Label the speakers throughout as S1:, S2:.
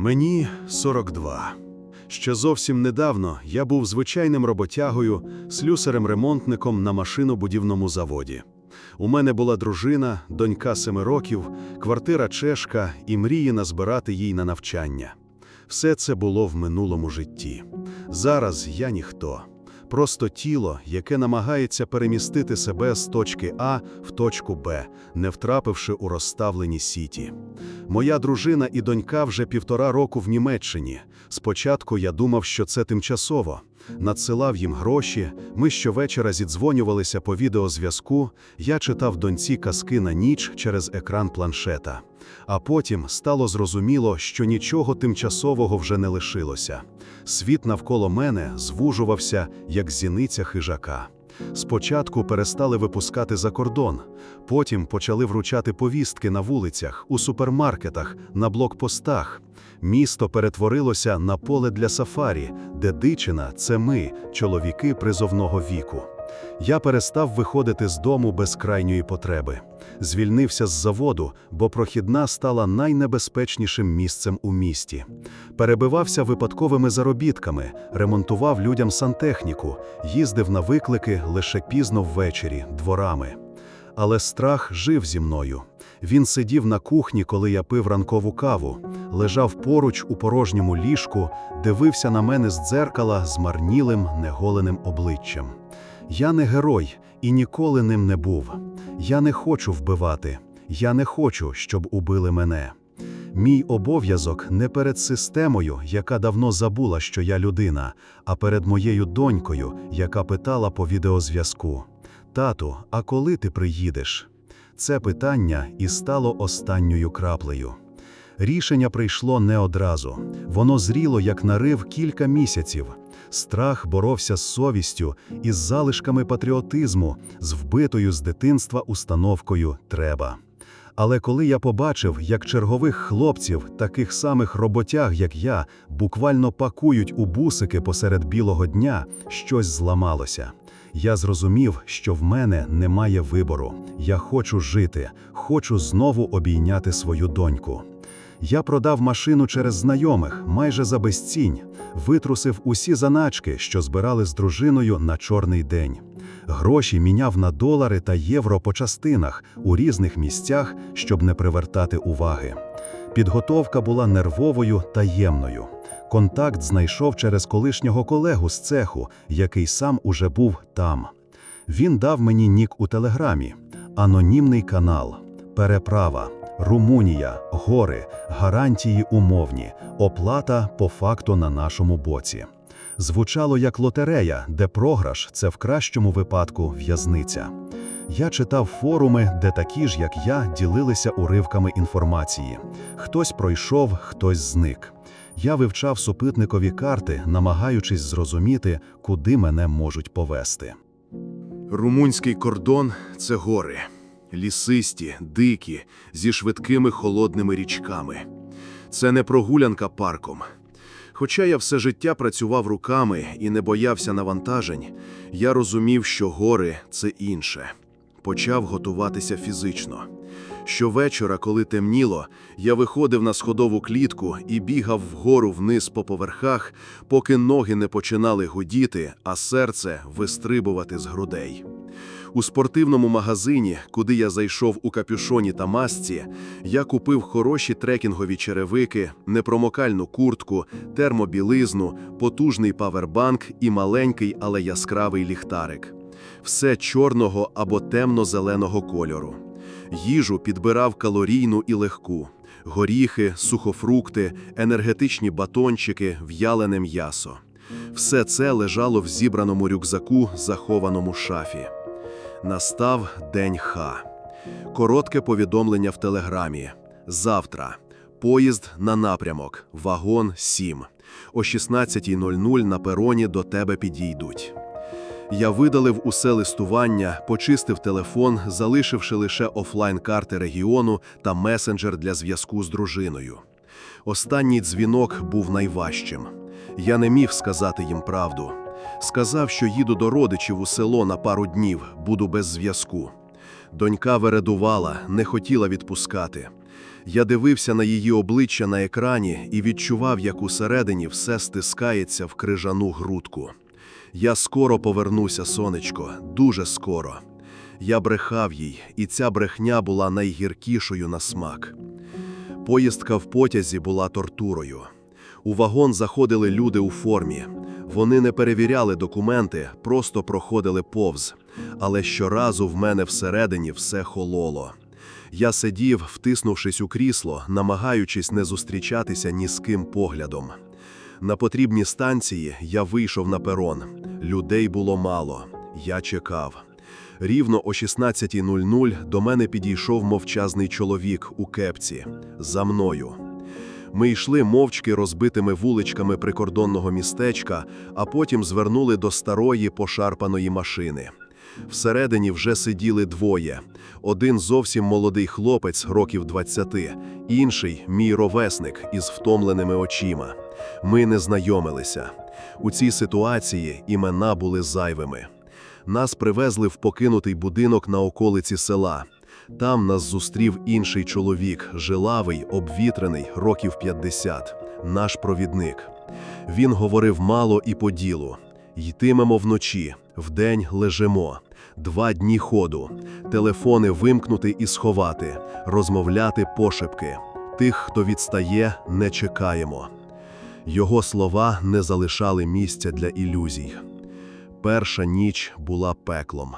S1: Мені 42. Ще зовсім недавно я був звичайним роботягою, слюсарем-ремонтником на машинобудівному заводі. У мене була дружина, донька семи років, квартира чешка і мрії назбирати їй на навчання. Все це було в минулому житті. Зараз я ніхто. Просто тіло, яке намагається перемістити себе з точки А в точку Б, не втрапивши у розставлені сіті. Моя дружина і донька вже півтора року в Німеччині. Спочатку я думав, що це тимчасово. Надсилав їм гроші, ми щовечора зідзвонювалися по відеозв'язку, я читав доньці казки на ніч через екран планшета. А потім стало зрозуміло, що нічого тимчасового вже не лишилося. Світ навколо мене звужувався, як зіниця хижака. Спочатку перестали випускати за кордон, потім почали вручати повістки на вулицях, у супермаркетах, на блокпостах. Місто перетворилося на поле для сафарі, де дичина це ми, чоловіки призовного віку. Я перестав виходити з дому без крайньої потреби. Звільнився з заводу, бо прохідна стала найнебезпечнішим місцем у місті. Перебивався випадковими заробітками, ремонтував людям сантехніку, їздив на виклики лише пізно ввечері, дворами. Але страх жив зі мною. Він сидів на кухні, коли я пив ранкову каву, лежав поруч у порожньому ліжку, дивився на мене з дзеркала змарнілим, неголеним обличчям. Я не герой і ніколи ним не був. Я не хочу вбивати, я не хочу, щоб убили мене. Мій обов'язок не перед системою, яка давно забула, що я людина, а перед моєю донькою, яка питала по відеозв'язку: Тату, а коли ти приїдеш? Це питання і стало останньою краплею. Рішення прийшло не одразу. Воно зріло, як нарив кілька місяців. Страх боровся з совістю і з залишками патріотизму, з вбитою з дитинства установкою треба. Але коли я побачив, як чергових хлопців, таких самих роботяг, як я, буквально пакують у бусики посеред білого дня, щось зламалося. Я зрозумів, що в мене немає вибору. Я хочу жити, хочу знову обійняти свою доньку. Я продав машину через знайомих, майже за безцінь, витрусив усі заначки, що збирали з дружиною на чорний день. Гроші міняв на долари та євро по частинах у різних місцях, щоб не привертати уваги. Підготовка була нервовою таємною. Контакт знайшов через колишнього колегу з цеху, який сам уже був там. Він дав мені нік у телеграмі, анонімний канал, переправа, Румунія, гори, гарантії умовні, оплата по факту на нашому боці. Звучало як лотерея, де програш це в кращому випадку в'язниця. Я читав форуми, де такі ж, як я, ділилися уривками інформації. Хтось пройшов, хтось зник. Я вивчав супутникові карти, намагаючись зрозуміти, куди мене можуть повести.
S2: Румунський кордон це гори, лісисті, дикі, зі швидкими холодними річками. Це не прогулянка парком. Хоча я все життя працював руками і не боявся навантажень, я розумів, що гори це інше. Почав готуватися фізично. Щовечора, коли темніло, я виходив на сходову клітку і бігав вгору вниз по поверхах, поки ноги не починали гудіти, а серце вистрибувати з грудей. У спортивному магазині, куди я зайшов у капюшоні та масці, я купив хороші трекінгові черевики, непромокальну куртку, термобілизну, потужний павербанк і маленький, але яскравий ліхтарик. Все чорного або темно-зеленого кольору. Їжу підбирав калорійну і легку: горіхи, сухофрукти, енергетичні батончики, в'ялене м'ясо. Все це лежало в зібраному рюкзаку, захованому шафі. Настав день Х. Коротке повідомлення в телеграмі. Завтра. Поїзд на напрямок. Вагон 7. О 16.00 на пероні до тебе підійдуть. Я видалив усе листування, почистив телефон, залишивши лише офлайн-карти регіону та месенджер для зв'язку з дружиною. Останній дзвінок був найважчим. Я не міг сказати їм правду. Сказав, що їду до родичів у село на пару днів, буду без зв'язку. Донька вередувала, не хотіла відпускати. Я дивився на її обличчя на екрані і відчував, як усередині все стискається в крижану грудку. Я скоро повернуся, сонечко, дуже скоро. Я брехав їй, і ця брехня була найгіркішою на смак. Поїздка в потязі була тортурою. У вагон заходили люди у формі. Вони не перевіряли документи, просто проходили повз. Але щоразу в мене всередині все хололо. Я сидів, втиснувшись у крісло, намагаючись не зустрічатися ні з ким поглядом. На потрібній станції я вийшов на перон. Людей було мало. Я чекав. Рівно о 16.00 до мене підійшов мовчазний чоловік у кепці. За мною. Ми йшли мовчки розбитими вуличками прикордонного містечка, а потім звернули до старої пошарпаної машини. Всередині вже сиділи двоє. Один зовсім молодий хлопець, років 20, інший мій ровесник із втомленими очима. Ми не знайомилися. У цій ситуації імена були зайвими. Нас привезли в покинутий будинок на околиці села. Там нас зустрів інший чоловік, жилавий, обвітрений, років 50, наш провідник. Він говорив мало і по ділу. Йтимемо вночі, вдень лежимо. Два дні ходу, телефони вимкнути і сховати, розмовляти пошепки. Тих, хто відстає, не чекаємо. Його слова не залишали місця для ілюзій. Перша ніч була пеклом.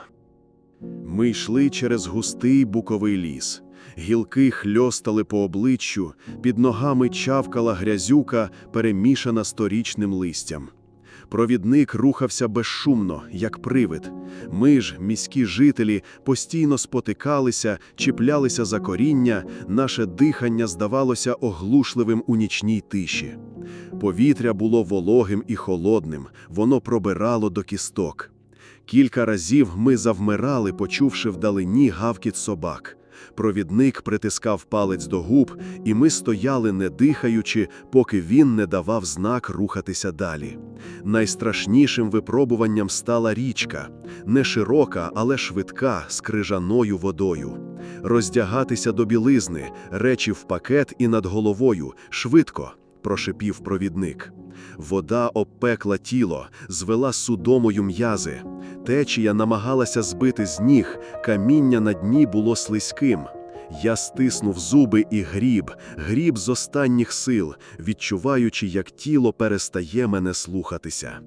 S1: Ми йшли через густий буковий ліс. Гілки хльостали по обличчю, під ногами чавкала грязюка, перемішана сторічним листям. Провідник рухався безшумно, як привид. Ми ж, міські жителі, постійно спотикалися, чіплялися за коріння, наше дихання здавалося оглушливим у нічній тиші. Повітря було вологим і холодним, воно пробирало до кісток. Кілька разів ми завмирали, почувши вдалині гавкіт собак. Провідник притискав палець до губ, і ми стояли, не дихаючи, поки він не давав знак рухатися далі. Найстрашнішим випробуванням стала річка, не широка, але швидка, з крижаною водою. Роздягатися до білизни, речі в пакет і над головою, швидко, прошипів провідник. Вода обпекла тіло, звела судомою м'язи. Течія намагалася збити з ніг, каміння на дні було слизьким. Я стиснув зуби і гріб, гріб з останніх сил, відчуваючи, як тіло перестає мене слухатися.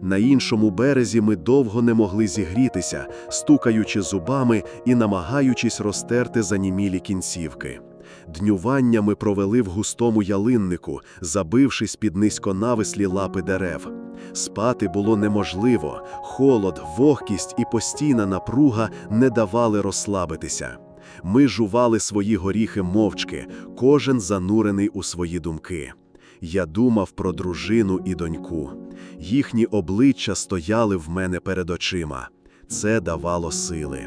S1: На іншому березі ми довго не могли зігрітися, стукаючи зубами і намагаючись розтерти занімілі кінцівки. Днювання ми провели в густому ялиннику, забившись під низьконавислі лапи дерев. Спати було неможливо, холод, вогкість і постійна напруга не давали розслабитися. Ми жували свої горіхи мовчки, кожен занурений у свої думки. Я думав про дружину і доньку. Їхні обличчя стояли в мене перед очима. Це давало сили.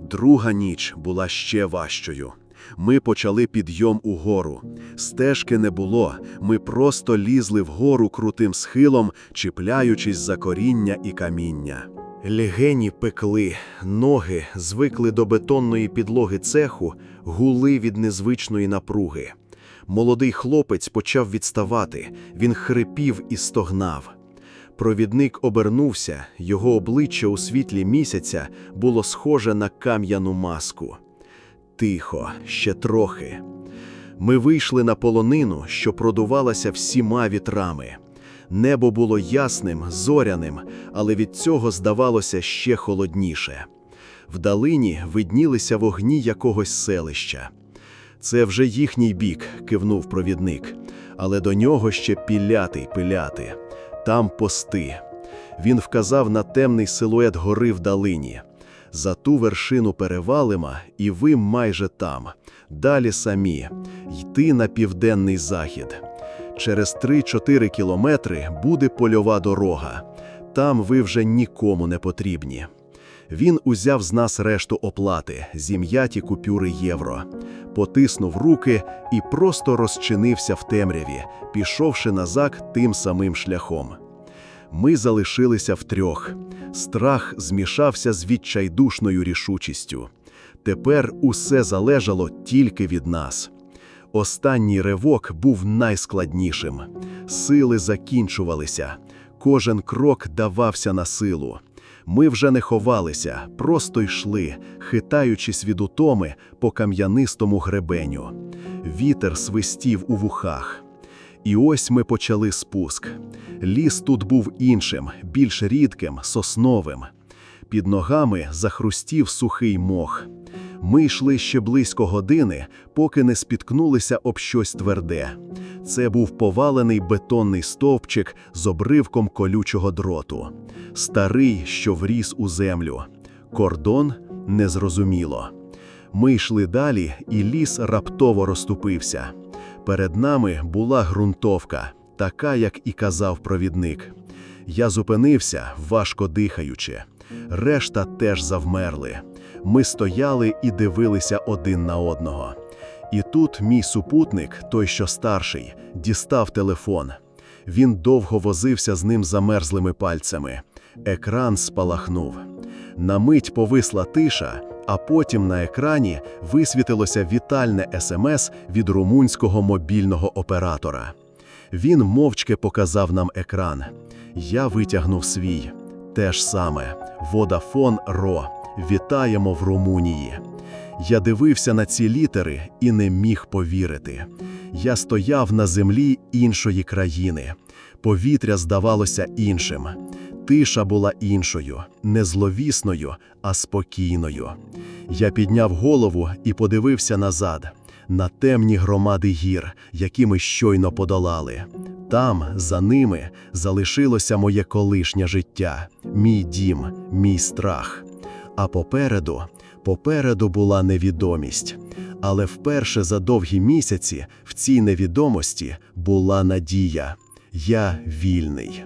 S1: Друга ніч була ще важчою. Ми почали підйом угору. Стежки не було, ми просто лізли вгору крутим схилом, чіпляючись за коріння і каміння. Легені пекли, ноги звикли до бетонної підлоги цеху, гули від незвичної напруги. Молодий хлопець почав відставати, він хрипів і стогнав. Провідник обернувся, його обличчя у світлі місяця було схоже на кам'яну маску. Тихо, ще трохи. Ми вийшли на полонину, що продувалася всіма вітрами. Небо було ясним, зоряним, але від цього здавалося ще холодніше. Вдалині виднілися вогні якогось селища. Це вже їхній бік, кивнув провідник, але до нього ще піляти й пиляти. Там пости. Він вказав на темний силует гори вдалині. За ту вершину перевалима, і ви майже там. Далі самі йти на південний захід. Через 3-4 кілометри буде польова дорога. Там ви вже нікому не потрібні. Він узяв з нас решту оплати, зім'яті купюри євро, потиснув руки і просто розчинився в темряві, пішовши назад тим самим шляхом. Ми залишилися втрьох. Страх змішався з відчайдушною рішучістю. Тепер усе залежало тільки від нас.
S3: Останній ривок був найскладнішим. Сили закінчувалися. Кожен крок давався на силу. Ми вже не ховалися, просто йшли, хитаючись від утоми по кам'янистому гребеню. Вітер свистів у вухах. І ось ми почали спуск. Ліс тут був іншим, більш рідким, сосновим. Під ногами захрустів сухий мох. Ми йшли ще близько години, поки не спіткнулися об щось тверде. Це був повалений бетонний стовпчик з обривком колючого дроту. Старий, що вріс у землю. Кордон незрозуміло. Ми йшли далі, і ліс раптово розступився. Перед нами була ґрунтовка, така, як і казав провідник. Я зупинився, важко дихаючи. Решта теж завмерли. Ми стояли і дивилися один на одного. І тут мій супутник, той, що старший, дістав телефон. Він довго возився з ним замерзлими пальцями. Екран спалахнув. На мить повисла тиша, а потім на екрані висвітилося вітальне смс від румунського мобільного оператора. Він мовчки показав нам екран. Я витягнув свій. Те ж саме Водафон Ро. Вітаємо в Румунії. Я дивився на ці літери і не міг повірити. Я стояв на землі іншої країни. Повітря здавалося іншим. Тиша була іншою, не зловісною, а спокійною. Я підняв голову і подивився назад, на темні громади гір, які ми щойно подолали. Там, за ними, залишилося моє колишнє життя, мій дім, мій страх. А попереду, попереду була невідомість. Але вперше за довгі місяці в цій невідомості була надія. Я вільний.